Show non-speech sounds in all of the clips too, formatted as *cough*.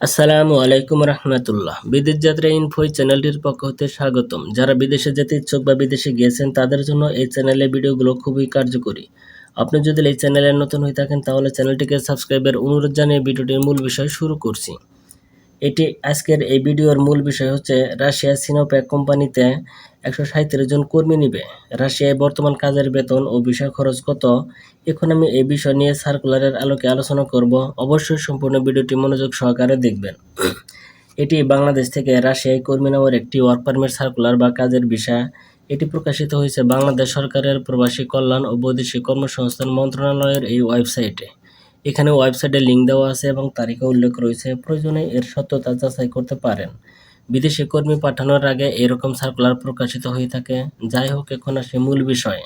আসসালামু আলাইকুম রহমতুল্লাহ। বিদেশ যাত্রা ইনফো এই চ্যানেলটির পক্ষ হতে স্বাগতম। যারা বিদেশে যেতে ইচ্ছুক বা বিদেশে গিয়েছেন, তাদের জন্য এই চ্যানেলের ভিডিওগুলো খুবই কার্যকরী। আপনি যদি এই চ্যানেলে নতুন হয়ে থাকেন, তাহলে চ্যানেলটিকে সাবস্ক্রাইবের অনুরোধ জানিয়ে ভিডিওটির মূল বিষয় শুরু করছি। এটি আজকের এই ভিডিওর মূল বিষয় হচ্ছে, রাশিয়া সিনোপ্যাক কোম্পানিতে একশো সাঁত্রিশ জন কর্মী নিবে। রাশিয়ায় বর্তমান কাজের বেতন ও বিষয় খরচ কত? এখন আমি এই বিষয় নিয়ে সার্কুলারের আলোকে আলোচনা করব। অবশ্যই সম্পূর্ণ ভিডিওটি মনোযোগ সহকারে দেখবেন। এটি বাংলাদেশ থেকে রাশিয়ায় কর্মী নেওয়ার একটি ওয়ার্ক পারমিট সার্কুলার বা কাজের বিষয়। এটি প্রকাশিত হয়েছে বাংলাদেশ সরকারের প্রবাসী কল্যাণ ও বৈদেশিক কর্মসংস্থান মন্ত্রণালয়ের এই ওয়েবসাইটে। এখানে ওয়েবসাইটে লিঙ্ক দেওয়া আছে এবং তারিখও উল্লেখ রয়েছে। প্রয়োজনে এর সত্যতা যাচাই করতে পারেন। বিদেশি কর্মী পাঠানোর আগে এরকম সার্কুলার প্রকাশিত হয়ে থাকে। যাই হোক, এখন আসে মূল বিষয়ে।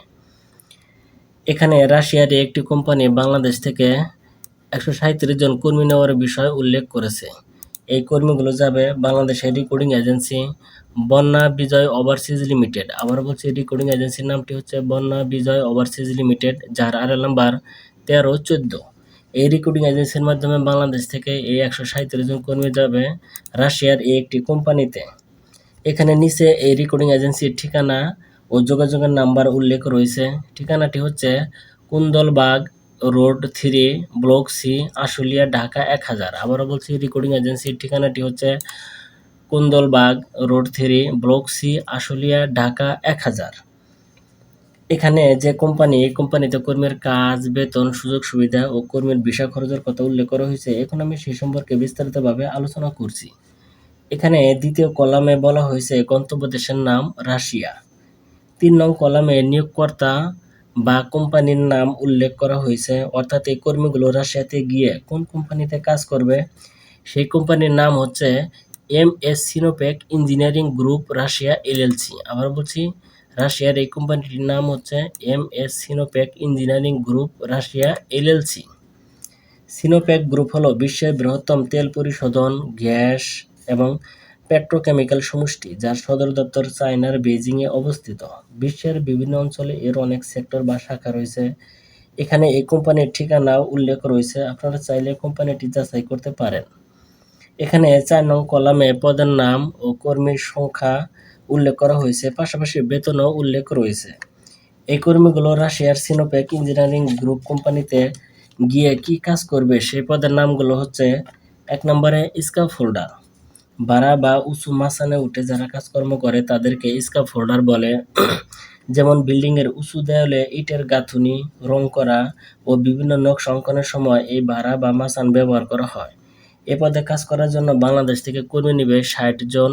এখানে রাশিয়ার একটি কোম্পানি বাংলাদেশ থেকে একশো সাঁত্রিশ জন কর্মী নেওয়ার বিষয় উল্লেখ করেছে। এই কর্মীগুলো যাবে বাংলাদেশের রেকর্ডিং এজেন্সি বন্যা বিজয় ওভারসিজ লিমিটেড। আবার বলছি রেকর্ডিং এজেন্সির নামটি হচ্ছে বন্যা বিজয় ওভারসিজ লিমিটেড, যার আর নাম্বার তেরো চোদ্দ। এই রিক্রুটিং এজেন্সির মাধ্যমে বাংলাদেশ থেকে এই একশো সাঁত্রিশ জন কর্মী যাবে রাশিয়ার এই একটি কোম্পানিতে। এখানে নিচে এই রিক্রুটিং এজেন্সির ঠিকানা ও যোগাযোগের নাম্বার উল্লেখ রয়েছে। ঠিকানাটি হচ্ছে Kundalbag road three, block C, Ashulia, Dhaka এক হাজার। আবারও বলছি রিক্রুটিং এজেন্সির ঠিকানাটি হচ্ছে Kundalbag road three, block C, Ashulia, Dhaka এক হাজার। এখানে যে কোম্পানি, এই কোম্পানিতে কর্মীর কাজ, বেতন, সুযোগ সুবিধা ও কর্মীর ভিসা খরচের কথা উল্লেখ করা হয়েছে, এখন আমি সেই সম্পর্কে বিস্তারিতভাবে আলোচনা করছি। এখানে দ্বিতীয় কলামে বলা হয়েছে, গন্তব্য দেশের নাম রাশিয়া। তিন নং কলামে নিয়োগকর্তা বা কোম্পানির নাম উল্লেখ করা হয়েছে, অর্থাৎ এই কর্মীগুলো রাশিয়াতে গিয়ে কোন কোম্পানিতে কাজ করবে? সেই কোম্পানির নাম হচ্ছে M S Sinopec engineering group Russia LLC আবার বলছি রাশিয়ার এই কোম্পানিটির নাম হচ্ছে M S Sinopec engineering group Russia LLC. Sinopec group হলো বিশ্বের বৃহত্তম তেল পরিশোধন, গ্যাস এবং পেট্রোকেমিক্যাল সমষ্টি যার সদর দপ্তর চায়নার বেজিংয়ে অবস্থিত। বিশ্বের বিভিন্ন অঞ্চলে এর অনেক সেক্টর বা শাখা রয়েছে। এখানে এই কোম্পানির ঠিকানাও উল্লেখ রয়েছে। আপনারা চাইলে কোম্পানিটি যাচাই করতে পারেন। এখানে চার নং কলামে পদের নাম ও কর্মীর সংখ্যা উল্লেখ করা হয়েছে, পাশাপাশি বেতনও উল্লেখ রয়েছে। এই কর্মীগুলো রাশিয়ার সিনোপ্যাক ইঞ্জিনিয়ারিং গ্রুপ কোম্পানিতে গিয়ে কি কাজ করবে সেই পদের নামগুলো হচ্ছে এক নম্বরে স্কাফ হোল্ডার বাড়া বা উঁচু মাসানে উঠে যারা কাজকর্ম করে তাদেরকে স্কাফ হোল্ডার বলে। যেমন বিল্ডিংয়ের উঁচু দেয়ালে ইটের গাঁথুনি, রং করা ও বিভিন্ন নকশা অঙ্কনের সময় এই ভাড়া বা মাসান ব্যবহার করা হয়। এ পদে কাজ করার জন্য বাংলাদেশ থেকে কর্মী নিবে ষাট জন।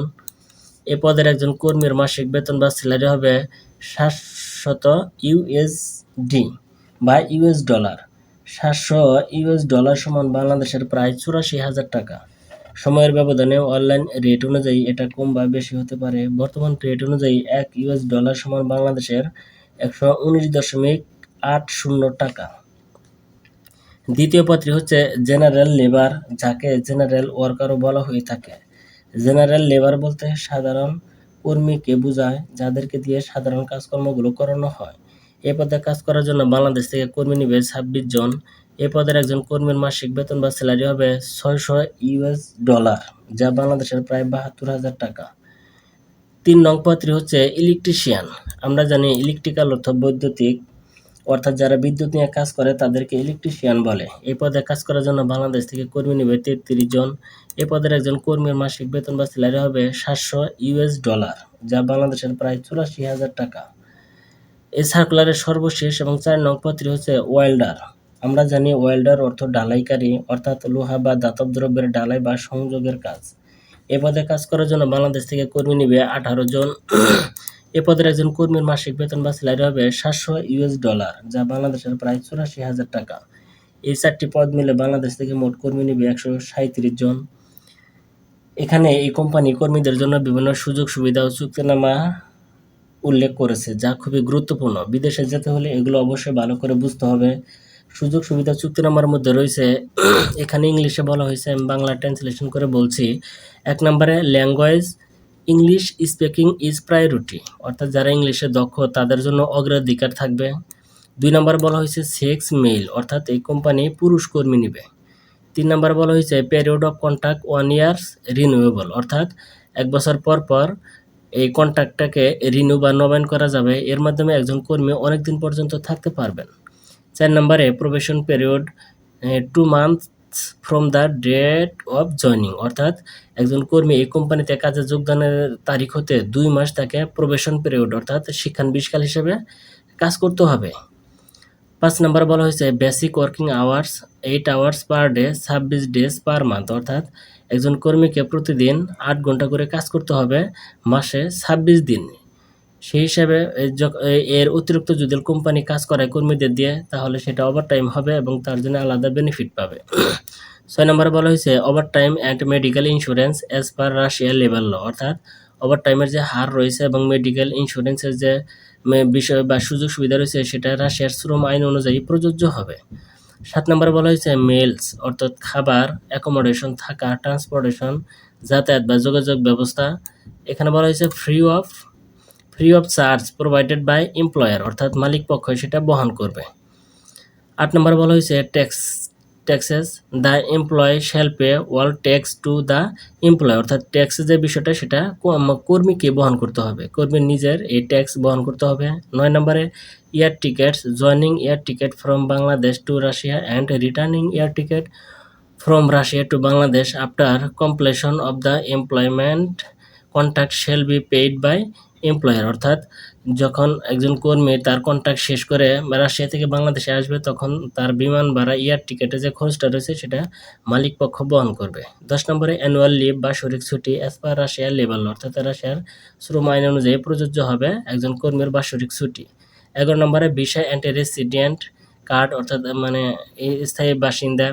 এ পদের একজন কর্মীর মাসিক বেতন বা স্যালারি হবে সাতশত ইউএসডি বা ইউএস ডলার সাতশো ইউএস ডলার সমান বাংলাদেশের প্রায় চুরাশি হাজার টাকা। সময়ের ব্যবধানে অনলাইন রেট অনুযায়ী এটা কম বা বেশি হতে পারে। বর্তমান রেট অনুযায়ী এক ইউএস ডলার সমান বাংলাদেশের একশো উনিশ দশমিক আট শূন্য টাকা। দ্বিতীয় পত্রী হচ্ছে জেনারেল লেবার যাকে জেনারেল ওয়ার্কারও বলা হয়ে থাকে। জেনারেল লেবার বলতে সাধারণ কর্মীকে বোঝায়, যাদেরকে দিয়ে সাধারণ কাজকর্মগুলো করানো হয়। এ পদে কাজ করার জন্য বাংলাদেশ থেকে কর্মী নিবে ছাব্বিশ জন। এ পদের একজন কর্মীর মাসিক বেতন বা স্যালারি হবে ছয়শো ইউএস ডলার, যা বাংলাদেশের প্রায় বাহাত্তর হাজার টাকা। তিন নং পত্রী হচ্ছে ইলেকট্রিশিয়ান। আমরা জানি ইলেকট্রিক্যাল অর্থ বৈদ্যুতিক অর্থাৎ যারা বিদ্যুৎ নিয়ে কাজ করে, তাদেরকে ইলেকট্রিশিয়ান বলে। এই পদে কাজ করার জন্য বাংলাদেশ থেকে কর্মী নেবে তেত্রিশ জন। এ পদের একজন কর্মীর মাসিক বেতন বা স্যালারি হবে সাতশো ইউএস ডলার, যা বাংলাদেশের প্রায় চুরাশি হাজার টাকা। এই সার্কুলারের সর্বশেষ এবং চার নং পত্রী হচ্ছে ওয়েল্ডার আমরা জানি ওয়েল্ডার অর্থ ডালাইকারী অর্থাৎ লোহা বা দাতব দ্রব্যের ডালাই বা সংযোগের কাজ। এ পদে কাজ করার জন্য বাংলাদেশ থেকে কর্মী নিবে আঠারো জন। এ পদের একজন কর্মীর মাসিক বেতন বা স্যালারি হবে সাতশো ইউএস ডলার, যা বাংলাদেশের প্রায় চুরাশি হাজার টাকা। এই চারটি পদ মিলে বাংলাদেশ থেকে মোট কর্মী নিবে একশো সাঁত্রিশ জন। এখানে এই কোম্পানি কর্মীদের জন্য বিভিন্ন সুযোগ, সুবিধা ও চুক্তিনামা উল্লেখ করেছে, যা খুবই গুরুত্বপূর্ণ। বিদেশে যেতে হলে এগুলো অবশ্যই ভালো করে বুঝতে হবে। সুযোগ, সুবিধা, চুক্তিনামার মধ্যে রয়েছে, এখানে ইংলিশে বলা হয়েছে, আমি বাংলা ট্রান্সলেশন করে বলছি। এক নম্বরে language English speaking is priority অর্থাৎ যারা ইংলিশে দক্ষ, তাদের জন্য অগ্রাধিকার থাকবে। দুই নম্বর বলা হয়েছে সেক্স মেল অর্থাৎ এই কোম্পানি পুরুষ কর্মী নিবে। তিন নম্বর বলা হয়েছে period of contract one years renewable অর্থাৎ এক বছর পর পর এই কন্ট্রাক্টটাকে রিনিউ বা নবায়ন করা যাবে। এর মাধ্যমে একজন কর্মী অনেক দিন পর্যন্ত থাকতে পারবেন। চার নম্বরে probation period two months from the date of joining অর্থাৎ একজন কর্মী এই কোম্পানিতে কাজে যোগদানের তারিখ হতে দুই মাস তাকে প্রবেশন পিরিয়ড অর্থাৎ শিক্ষানবিষ্কাল হিসেবে কাজ করতে হবে। পাঁচ নম্বর বলা হয়েছে basic working hours eight hours per day ছাব্বিশ ডেজ পার মান্থ অর্থাৎ একজন কর্মীকে প্রতিদিন আট ঘণ্টা করে কাজ করতে হবে, মাসে ছাব্বিশ দিন। সেই হিসাবে এর অতিরিক্ত যদি কোম্পানি কাজ করায় কর্মীদের দিয়ে, তাহলে সেটা ওভার টাইম হবে এবং তার জন্য আলাদা বেনিফিট পাবে। *clears throat* ছয় নম্বরে বলা হয়েছে over time and medical insurance as per Russia level law অর্থাৎ ওভার টাইমের যে হার রয়েছে এবং মেডিকেল ইন্স্যুরেন্সের যে বিষয় বা সুযোগ সুবিধা রয়েছে, সেটা রাশিয়ার শ্রম আইন অনুযায়ী প্রযোজ্য হবে। সাত নম্বরে বলা হয়েছে মেলস অর্থাৎ খাবার অ্যাকোমোডেশন থাকা ট্রান্সপোর্টেশন যাতায়াত বা যোগাযোগ ব্যবস্থা। এখানে বলা হয়েছে free of free of charge provided by employer অর্থাৎ মালিক পক্ষ সেটা বহন করবে। আট নম্বর বলা হয়েছে tax taxes the employee shall pay all tax to the employee অর্থাৎ ট্যাক্সের যে বিষয়টা সেটা কর্মীকে বহন করতে হবে। কর্মীর নিজের এই ট্যাক্স বহন করতে হবে। নয় নম্বরে air tickets joining air ticket from Bangladesh to Russia and returning air ticket from Russia to Bangladesh after completion of the employment contract shall be paid by employer অর্থাৎ যখন একজন কর্মী তার কন্ট্রাক্ট শেষ করে রাশিয়া থেকে বাংলাদেশে আসবে, তখন তার বিমান ভাড়া এয়ার টিকেটে যে খরচটা রয়েছে, সেটা মালিক পক্ষ বহন করবে। দশ নম্বরে অ্যানুয়াল লিভ বা শরিক ছুটি অ্যাজ পার রাশিয়ার লেভেল অর্থাৎ রাশিয়ার শ্রম আইন অনুযায়ী প্রযোজ্য হবে একজন কর্মীর বাৎসরিক ছুটি। এগারো নম্বরে ভিসা অ্যান্টি রেসিডেন্ট কার্ড অর্থাৎ মানে স্থায়ী বাসিন্দা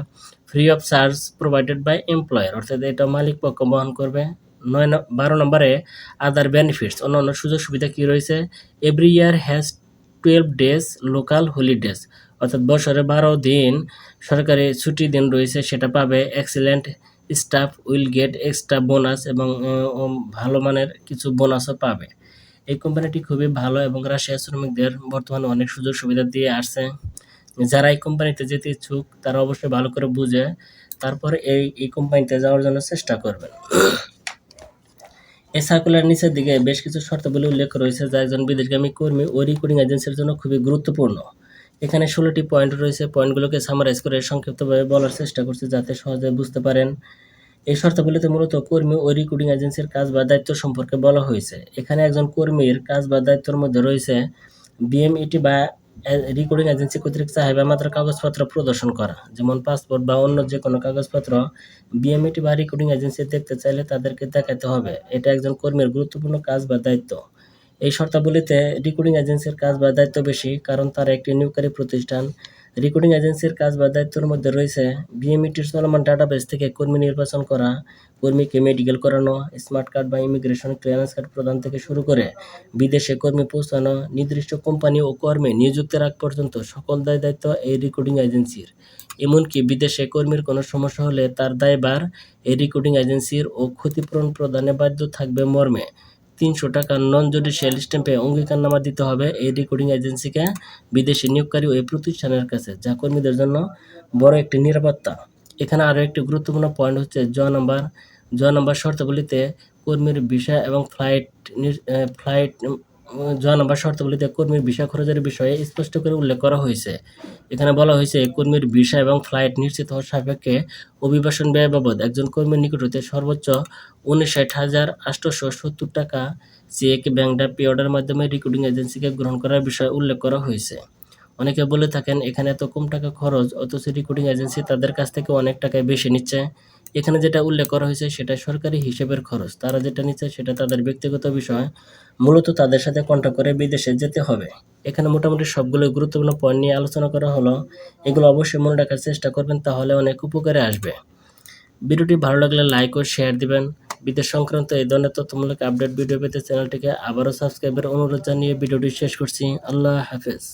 free of charge provided by employer অর্থাৎ এটা মালিক পক্ষ বহন করবে। নয় বারো নম্বরে আদার বেনিফিটস অন্যান্য সুযোগ সুবিধা কী রয়েছে? Every year has twelve days local holidays অর্থাৎ বছরে বারো দিন সরকারি ছুটি দিন রয়েছে, সেটা পাবে excellent staff will get extra bonus এবং ভালো মানের কিছু বোনাসও পাবে। এই কোম্পানিটি খুবই ভালো এবং রাশিয়া শ্রমিকদের বর্তমানে অনেক সুযোগ সুবিধা দিয়ে আসছে। যারা এই কোম্পানিতে যেতে ইচ্ছুক, তারা অবশ্যই ভালো করে বুঝে তারপর এই এই কোম্পানিতে যাওয়ার জন্য চেষ্টা করবেন। এই সার্কুলার নিচের দিকে বেশ কিছু শর্তাবলী উল্লেখ রয়েছে, যা একজন বিদেশগামী কর্মী ও রেকর্ডিং এজেন্সির জন্য খুবই গুরুত্বপূর্ণ। এখানে ষোলোটি পয়েন্ট রয়েছে। পয়েন্টগুলোকে সামারাইজ করে সংক্ষিপ্তভাবে বলার চেষ্টা করছি যাতে সহজে বুঝতে পারেন। এই শর্তাবলীতে মূলত কর্মী ও রেকর্ডিং এজেন্সির কাজ বা দায়িত্ব সম্পর্কে বলা হয়েছে। এখানে একজন কর্মীর কাজ বা দায়িত্বের মধ্যে রয়েছে বিএমইটি বা রেকর্ডিং এজেন্সি কর্তৃক চাহিদা মাত্র কাগজপত্র প্রদর্শন করা। যেমন পাসপোর্ট বা অন্য যে কোনো কাগজপত্র বিএমইটি বা রেকর্ডিং এজেন্সি দেখতে চাইলে তাদেরকে দেখাতে হবে। এটা একজন কর্মীর গুরুত্বপূর্ণ কাজ বা দায়িত্ব। এই শর্তাবলীতে রেকর্ডিং এজেন্সির কাজ বা দায়িত্ব বেশি, কারণ তারা একটি নিয়োগকারী প্রতিষ্ঠান। রেকর্ডিং এজেন্সির কাজ বা দায়িত্বের মধ্যে রয়েছে বিএমইটির চলমান ডাটাবেস থেকে কর্মী নির্বাচন করা, কর্মীকে মেডিকেল করানো স্মার্ট কার্ড বা ইমিগ্রেশন ক্লিয়ারেন্স কার্ড প্রদান থেকে শুরু করে বিদেশে কর্মী পৌঁছানো, নির্দিষ্ট কোম্পানি ও কর্মে নিযুক্তের আগ পর্যন্ত সকল দায় দায়িত্ব এই রেকর্ডিং এজেন্সির এমনকি বিদেশে কর্মীর কোনো সমস্যা হলে তার দায়বার এই রেকর্ডিং এজেন্সির ও ক্ষতিপূরণ প্রদানে বাধ্য থাকবে মর্মে। তিনশো টাকা নন জুডিশিয়াল স্ট্যাম্পে অঙ্গীকারনামা দিতে হবে এই রেকর্ডিং এজেন্সিকে বিদেশি নিয়োগকারী ওই প্রতিষ্ঠানের কাছে, যা কর্মীদের জন্য বড় একটি নিরাপত্তা। এখানে আরও একটি গুরুত্বপূর্ণ পয়েন্ট হচ্ছে জ নাম্বার জ নাম্বার শর্তাবলীতে কর্মীর ভিসা এবং ফ্লাইট ফ্লাইট জ নাম্বার শর্তাবলীতে কর্মীর ভিসা খরচের বিষয়ে স্পষ্ট করে উল্লেখ করা হয়েছে। এখানে বলা হয়েছে, কর্মীর ভিসা এবং ফ্লাইট নিশ্চিত হওয়ার সাপেক্ষে অভিবাসন ব্যয় বাবদ একজন কর্মীর নিকট হতে সর্বোচ্চ উনষাট হাজার আটশোশো সত্তর টাকা চেক, ব্যাংক ডা পে অর্ডার মাধ্যমে রেকর্ডিং এজেন্সিকে গ্রহণ করার বিষয়ে উল্লেখ করা হয়েছে। অনেকে বলে থাকেন, এখানে এত কম টাকা খরচ, অথচ রেকর্ডিং এজেন্সি তাদের কাছ থেকে অনেক টাকায় বেশি নিচ্ছে। এখানে যেটা উল্লেখ করা হয়েছে, সেটা সরকারি হিসেবের খরচ। তারা যেটা নিচ্ছে, সেটা তাদের ব্যক্তিগত বিষয়। মূলত তাদের সাথে কন্ট্যাক্ট করে বিদেশে যেতে হবে। এখানে মোটামুটি সবগুলো গুরুত্বপূর্ণ পয়েন্ট নিয়ে আলোচনা করা হলো। এগুলো অবশ্যই মনে রাখার চেষ্টা করবেন, তাহলে অনেক উপকারে আসবে। ভিডিওটি ভালো লাগলে লাইক ও শেয়ার দিবেন। বিদেশ সংক্রান্ত এই ধরনের তথ্যমূলক আপডেট ভিডিও পেতে চ্যানেলটিকে আবারও সাবস্ক্রাইবের অনুরোধ জানিয়ে ভিডিওটি শেষ করছি। আল্লাহ হাফেজ।